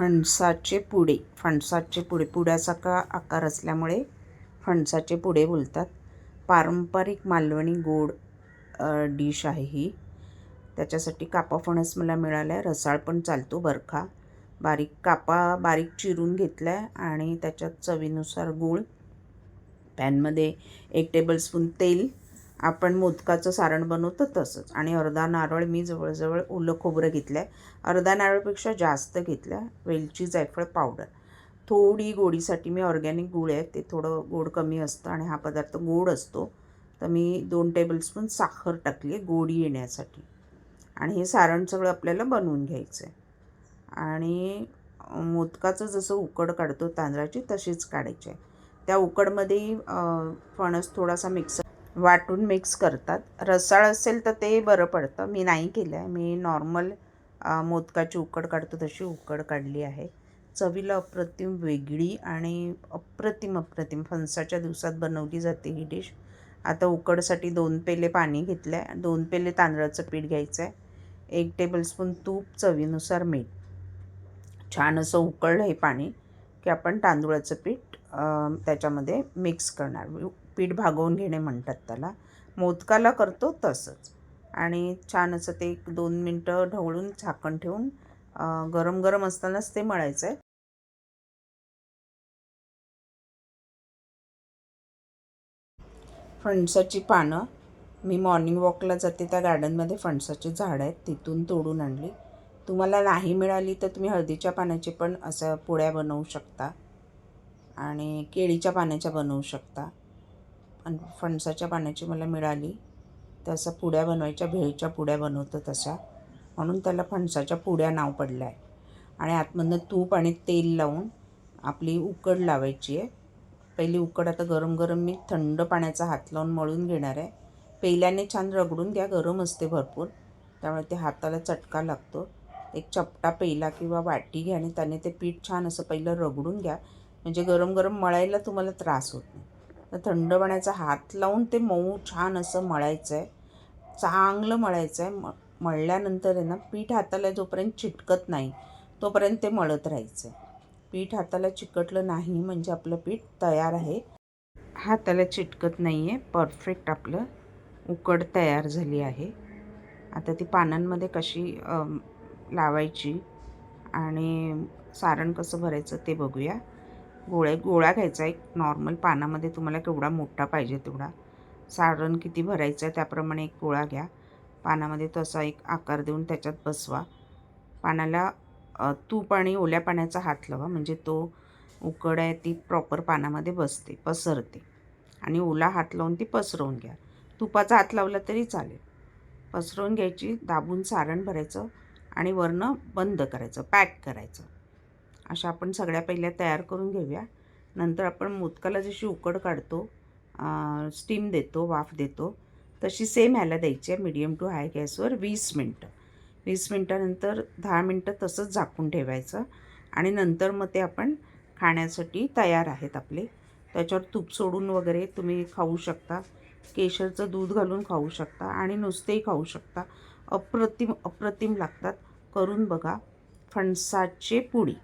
फणसाचे पुडे. फणसाचे पुडे पुड्याचा का आकार असल्यामुळे फणसाचे पुडे बोलतात. पारंपरिक मालवणी गोड डिश आहे ही. त्याच्यासाठी कापा फणस मला मिळाला आहे रसाळ पण चालतो बरखा बारीक कापा बारीक चिरून घेतला आहे आणि त्याच्यात चवीनुसार गूळ. पॅनमध्ये एक टेबलस्पून तेल आपण मोदकाचं सारण बनवतो तसंच. आणि अर्धा नारळ मी जवळजवळ ओलं खोबरं घेतलं आहे अर्धा नारळपेक्षा जास्त घेतलं आहे वेलची जायफळ पावडर. थोडी गोडीसाठी मी ऑर्गॅनिक गूळ आहे ते थोडं गोड कमी असतं आणि हा पदार्थ गोड असतो. तर मी दोन टेबलस्पून साखर टाकली आहे गोडी येण्यासाठी. आणि हे सारण सगळं आपल्याला बनवून घ्यायचं आहे आणि मोदकाचं जसं उकड काढतो तांदळाची तशीच काढायची आहे. त्या उकडमध्ये फणस थोडासा मिक्स वाटून मिक्स करतात. रसाळ असेल तर ते बरं पडतं. मी नाही केलं आहे. मी नॉर्मल मोदकाची उकड काढतो. तशी उकड काढली आहे. चवीला अप्रतिम वेगळी आणि अप्रतिम अप्रतिम. फणसाच्या दिवसात बनवली जाते ही डिश. आता उकडसाठी दोन पेले पाणी घेतलं आहे. दोन पेले तांदळाचं पीठ घ्यायचं आहे. एक टेबलस्पून तूप चवीनुसार मीठ. छान असं उकळलं हे पाणी की आपण तांदूळाचं पीठ त्याच्यामध्ये मिक्स करणार. पीठ भागवून घेणे म्हणतात त्याला. मोदकाला करतो तसंच. आणि छान असं ते एक दोन मिनटं ढवळून झाकण ठेवून गरम गरम असतानाच ते मळायचं आहे फणसाची पानं मी मॉर्निंग वॉकला जाते त्या गार्डनमध्ये फणसाची झाडं आहेत तिथून तोडून आणली. तुम्हाला नाही मिळाली तर तुम्ही हळदीच्या पाण्याची पण असं पोळ्या बनवू शकता. आणि केळीच्या पाण्याच्या बनवू शकता. आणि फणसाच्या पाण्याची मला मिळाली. तर असं पुड्या बनवायच्या भेळीच्या पुड्या बनवतो तशा म्हणून त्याला फणसाच्या पुड्या नाव पडलं आहे आणि आतमधनं तूप आणि तेल लावून आपली उकड लावायची आहे. पहिली उकड आता गरम गरम मी थंड पाण्याचा हात लावून मळून घेणार आहे. पेल्याने छान रगडून घ्या गरम असते भरपूर. त्यामुळे ते हाताला चटका लागतो. एक चपटा पेला किंवा वाटी घ्या आणि त्याने ते पीठ छान असं पहिलं रगडून घ्या. म्हणजे गरम गरम मळायला तुम्हाला त्रास होत नाही. तर थंड पाण्याचा हात लावून ते मऊ छान असं मळायचं आहे चांगलं मळायचं आहे म मळल्यानंतर आहे ना पीठ हाताला जोपर्यंत चिटकत नाही तोपर्यंत ते मळत राहायचं आहे पीठ हाताला चिकटलं नाही म्हणजे आपलं पीठ तयार आहे. हाताला चिटकत नाही आहे परफेक्ट आपलं उकड तयार झाली आहे. आता ती पानांमध्ये कशी लावायची आणि सारण कसं भरायचं ते बघूया. गोळ्या गोळा घ्यायचा एक नॉर्मल पानामध्ये तुम्हाला केवढा मोठा पाहिजे तेवढा. सारण किती भरायचं आहे त्याप्रमाणे एक गोळा घ्या. पानामध्ये तसा एक आकार देऊन त्याच्यात बसवा. पानाला तूप आणि ओल्या पाण्याचा हात लावा म्हणजे तो उकड आहे ती प्रॉपर पानामध्ये बसते पसरते. आणि ओला हात लावून ती पसरवून घ्या. तुपाचा हात लावला तरी चालेल. पसरवून घ्यायची दाबून सारण भरायचं आणि वरनं बंद करायचं पॅक करायचं. अशा आपण सगळ्या पहिल्या तयार करून घेऊया. नंतर आपण मोदकाला जशी उकड काढतो स्टीम देतो वाफ देतो तशी सेम ह्याला द्यायची आहे मीडियम टू हाय गॅसवर वीस मिनटं. वीस मिनटानंतर दहा मिनटं तसंच झाकून ठेवायचं आणि नंतर मग ते आपण खाण्यासाठी तयार आहेत आपले. त्याच्यावर तूप सोडून वगैरे तुम्ही खाऊ शकता केशरचं दूध घालून खाऊ शकता आणि नुसतेही खाऊ शकता. अप्रतिम अप्रतिम लागतात. करून बघा फणसाचे पुडी.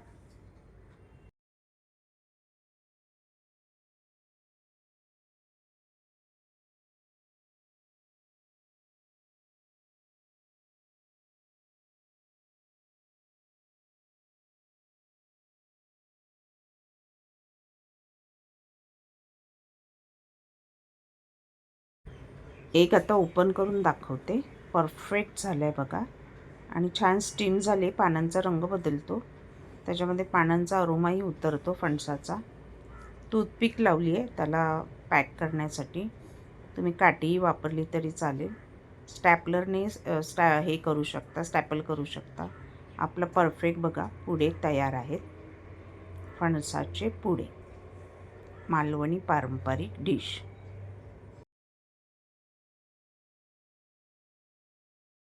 एक आता ओपन करून दाखवते. परफेक्ट झालं आहे बघा. आणि छान स्टीम झाले पानांचा रंग बदलतो. त्याच्यामध्ये पानांचा अरोमाही उतरतो फणसाचा. टूथपिक लावली आहे त्याला पॅक करण्यासाठी. तुम्ही काठीही वापरली तरी चालेल. स्टॅपलरने स्टॅ हे करू शकता स्टॅपल करू शकता. आपलं परफेक्ट बघा पुढे तयार आहेत फणसाचे पुढे. मालवणी पारंपरिक डिश.